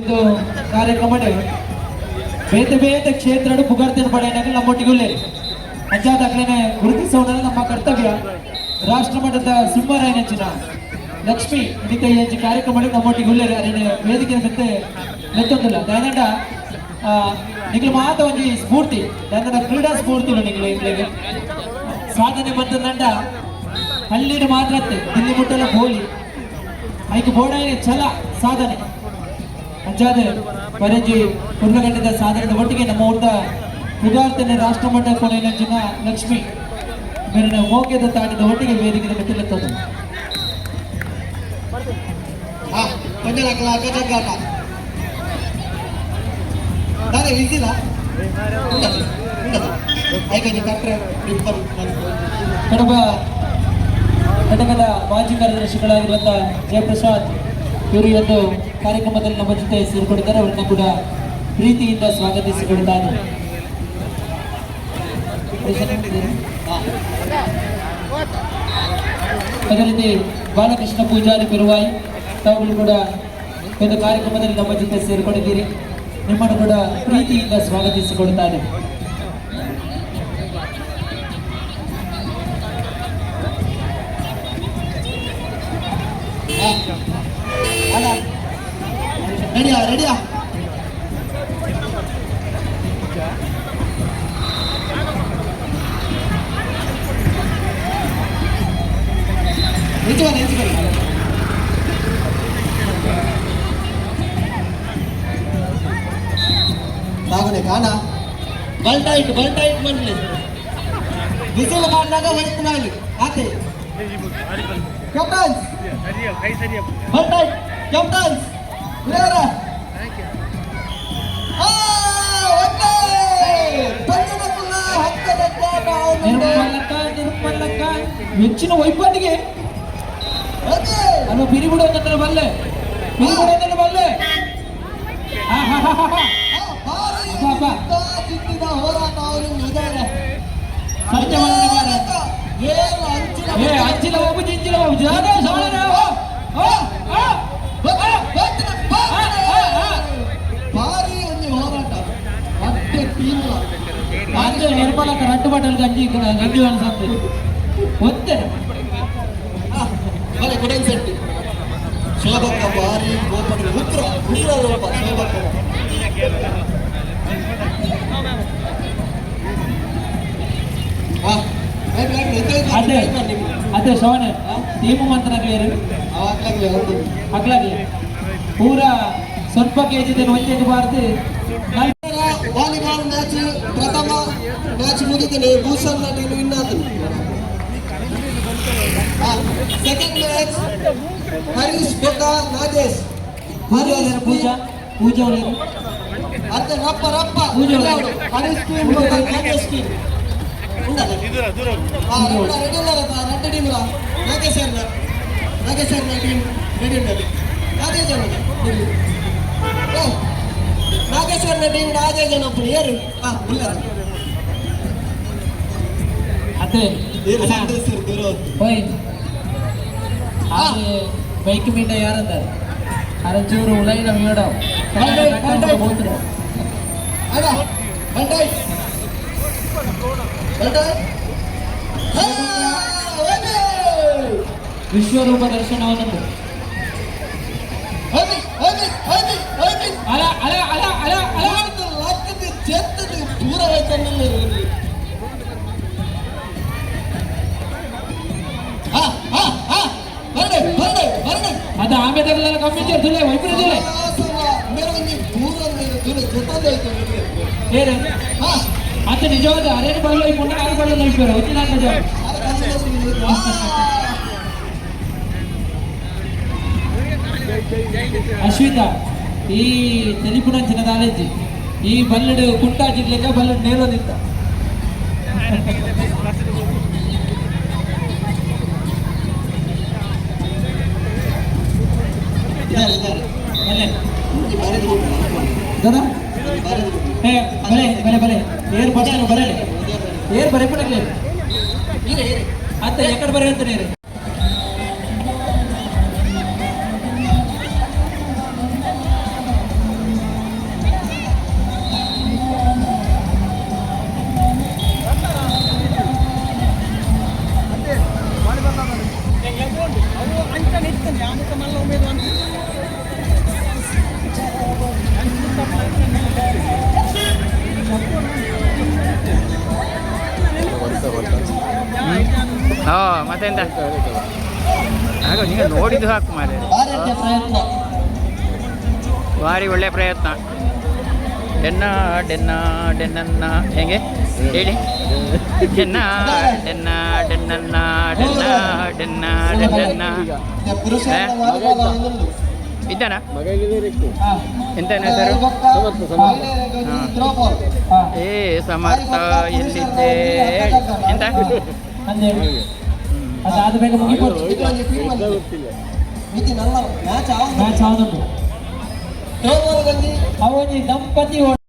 ಇದು ಕಾರ್ಯಕ್ರಮ ಬೇತೆ ಬೇತೆ ಕ್ಷೇತ್ರಡು ಪುಗಾರ್ತಿನ ಪಡೆಯನಾಗ ನಮ್ಮೊಟ್ಟಿಗುಲ್ಲೇ ಅಂಚಾದಾಗ್ಲೇನೆ ಗುರುತಿಸೋಣ ನಮ್ಮ ಕರ್ತವ್ಯ. ರಾಷ್ಟ್ರ ಮಟ್ಟದ ಸಿಂಹರಾಯನಂಚಿನ ಲಕ್ಷ್ಮಿ ಇದಕ್ಕೆ ಹೆಚ್ಚು ಕಾರ್ಯಕ್ರಮ ನಮ್ಮೊಟ್ಟಿಗುಲ್ಲೇ ಅದನ್ನ ವೇದಿಕೆ ಮತ್ತೆ ಲೆತ್ತೊಂದಿಲ್ಲ ದಾನಂಡ ನಿಖಿಲ್ ಮಾತ ಒಂಜಿ ಸ್ಫೂರ್ತಿ. ದಾನಂಡ ಕ್ರೀಡಾ ಸ್ಫೂರ್ತಿ ನಿಖಿಲ್ ಇಂಗ್ಲಿಗೆ ಸಾಧನೆ ಬಂತಂದಂಡ ಹಳ್ಳಿನ ಮಾತ್ರ ದಿಲ್ಲಿ ಮುಟ್ಟಲ ಬೋಲಿ ಐದು ಬೋಡಾಯಿನ ಛಲ, ಸಾಧನೆ. ಅಂಚಾದ ಪರಂಜಿ ಪುರ್ಲಗಂಡದ ಸಾಧನದ ಒಟ್ಟಿಗೆ ನಮ್ಮ ಊರದ ಮಟ್ಟ ರಾಷ್ಟ್ರಮಟ್ಟ ಜನ ಲಕ್ಷ್ಮಿ ಮೇಲಿನ ಮೋಗ್ಯದ ತಾಣದ ಒಟ್ಟಿಗೆ ವೇದಿಕೆ ಪಂಜಲ ಕಲಾಕ ಜಗ್ಗಾಟ ನಾನು ಕಟ್ರೆ ಇಬ್ಬರು ಕಡಬ ಘಟಕದ ಮಾಜಿ ಕಾರ್ಯದರ್ಶಿಗಳಾಗಿರುವಂತಹ ಜಯಪ್ರಸಾದ್ ಇವರು ಇವತ್ತು ಕಾರ್ಯಕ್ರಮದಲ್ಲಿ ನಮ್ಮ ಜೊತೆ ಸೇರಿಕೊಂಡಿದ್ದಾರೆ. ಅವರನ್ನ ಕೂಡ ಪ್ರೀತಿಯಿಂದ ಸ್ವಾಗತಿಸಿಕೊಂಡಿದ್ದಾರೆ ಅದೇ ರೀತಿ ಬಾಲಕೃಷ್ಣ ಪೂಜಾರಿ ಪೆರುವಾಯಿ ತಾವುಗಳು ಕೂಡ ಒಂದು ಕಾರ್ಯಕ್ರಮದಲ್ಲಿ ನಮ್ಮ ಜೊತೆ ಸೇರಿಕೊಂಡಿದ್ದೀರಿ. ನಿಮ್ಮನ್ನು ಕೂಡ ಪ್ರೀತಿಯಿಂದ ಸ್ವಾಗತಿಸಿಕೊಡುತ್ತಾರೆ ரெடியா ரெடியா நிறுத்துவாங்க நிறுத்துவாங்க தாகனே காணா బల్ట్ హైట్ బల్ట్ హైట్ మండలి విసులు మాడినాక వెళ్తున్నాయి ఆతే కెప్టెన్ బల్ట్ హైట్ ನಿರ್ಮಲಕ್ಕ ನಿರ್ಮಲಕ್ಕ ಹೆಚ್ಚಿನ ವೈಪತ್ತಿಗೆ ಅಲ್ವ ಪಿರಿಬಿಡು ಅಂದ್ರೆ ಬಲ್ಲೆ. ಅಂದ್ರೆ ಬಲ್ಲೆ. ಹೋರಾಟ ಅವರು ಇದ್ದಾರೆ. ಸತ್ಯ ಮಾಡ ಮಾರೆ. ಏನು ಅಂಚಿನ ಏ ಜಿಂಚಿನ ಹೋಗು ಜಿಂಚಿಲ ಹೋಗು. ಗಂಜಿ ಗಂಜಿ ಅನ್ಸಂತೆ ಒತ್ತೆ ಮನೆ ಕೊಡನ್ ಸೆಟ್ಟಿ ಶೋಭಕ್ಕ ಭಾರಿ ಗೋಪಡಿ ಉಗ್ರ ಉಗ್ರ ರೂಪ ಶೋಭಕ್ಕ. ಹಾ ಆಯ್ತು ಆಯ್ತು ಎಂತ ಅದೇ ಅದೇ ಶೋನೆ ಟೀಮು ಹೌದು ಅಗ್ಲಾಗ್ಲಿ ಪೂರ ಸ್ವಲ್ಪ ಕೆಜಿ ಒಂಚೆಗೆ ಬಾರ್ದು. ನಾಲ್ಕು ವಾಲಿಬಾಲ್ ಮ್ಯಾಚ್ ಪ್ರಥಮ ಮ್ಯಾಚ್ ಮುಗಿದಿದೆ ಭೂಷಣ್ ಟೀಮ್ ವಿನ್ ಆದ್ರು ಸೆಕೆಂಡ್ ಮ್ಯಾಚ್ ಹರೀಶ್ ಬೊಕ್ಕ ನಾಗೇಶ್ ಪೂಜಾ ಅವರೇನು ಪೂಜಾ ಪೂಜಾ ಅವರೇನು ಅರ್ಧ ರಪ್ಪ ರಪ್ಪ ಪೂಜೆ ಇಲ್ಲ ಅವ್ರು. ಅವ್ರು. ಹರೀಶ್ ಟೀಮ್ ಬೊಕ್ಕ ನಾಗೇಶ್ ಟೀಮ್ ಉಂಡಲ್ಲ ಆ, Reddy ರೆಡ್ಡಿಲ್ಲರ Reddy team Nagesh ಅರ್ನ Nagesh ಅರ್ನ team ready ಉಂಡಲ್ಲಿ Nagesh ಅರ್ನ ಇಲ್ಲಿ ಓ ನಾಗೇಶ್ ಅರ್ನ ಟೀಮ್ ನಾಗೇಶ್ ಜನ ಒಬ್ಬರು ಏರು ಹಾ ಇಲ್ಲ ಅದೇ ಏನು ಸದಸ್ಯರು ದೂರ ಹೋದ್ರು. ಹೋಯ್ ಆದ್ರೆ ಬೈಕ್ ಮೀಟ ಯಾರಂದಾರೆ ಅರಚೂರು పెద్ద ఆమెదర్లను కప్పించారు చూలే ఇప్పుడు చూలే లేదా అంత నిజవాద అరేని పనులు ఇప్పుడు ఆరు పనులు నడిపారు వచ్చిందా అశ్విత ఈ తెలిపున చిన్నదానేది ఈ బల్లెడు కుంటా చిట్లేక బల్లెడు నేలో నింత ಬಲೆ ಬಲೆ ಬಲೆ ಏರ್ ಬರೇ ಬರಲಿ. ಏರ್ ಬರೆ ಪಡಕ್ಲಿ ಇದೆ ಇದೆ ಅಂತ ಎಕಡೆ ಬರೆ ಅಂತಾನೆ ಮತ್ತೆಂತ? ಆಗ ನೀವು ನೋಡಿದ್ದು ಹಾಕು ಮಾರೆ ಭಾರಿ ಒಳ್ಳೆಯ ಪ್ರಯತ್ನ. ಡೆನ್ನ ಡೆನ್ನ, ಡೆನ್ನನ್ನ. ಹೆಂಗೆ? ಹೇಳಿ. ಡೆನ್ನ ಡೆನ್ನ, ಡೆನ್ನನ್ನ, ಡೆನ್ನ ಡೆನ್ನ ಡೆನ್ನ. ಇದ್ದಾನ? ಎಂತ ಹೆಸರು? ಏ, ಸಮರ್ಥ ಎಲ್ಲಿದ್ದೆ ಎಂತ? ಅಂದೆ. ಅದಾದ ಬೇಗ ಮುಗಿಬೋದು ಮ್ಯಾಚ್ ಮ್ಯಾಚ್ ಬಾಲ್ ಅವನಿ ದಂಪತಿ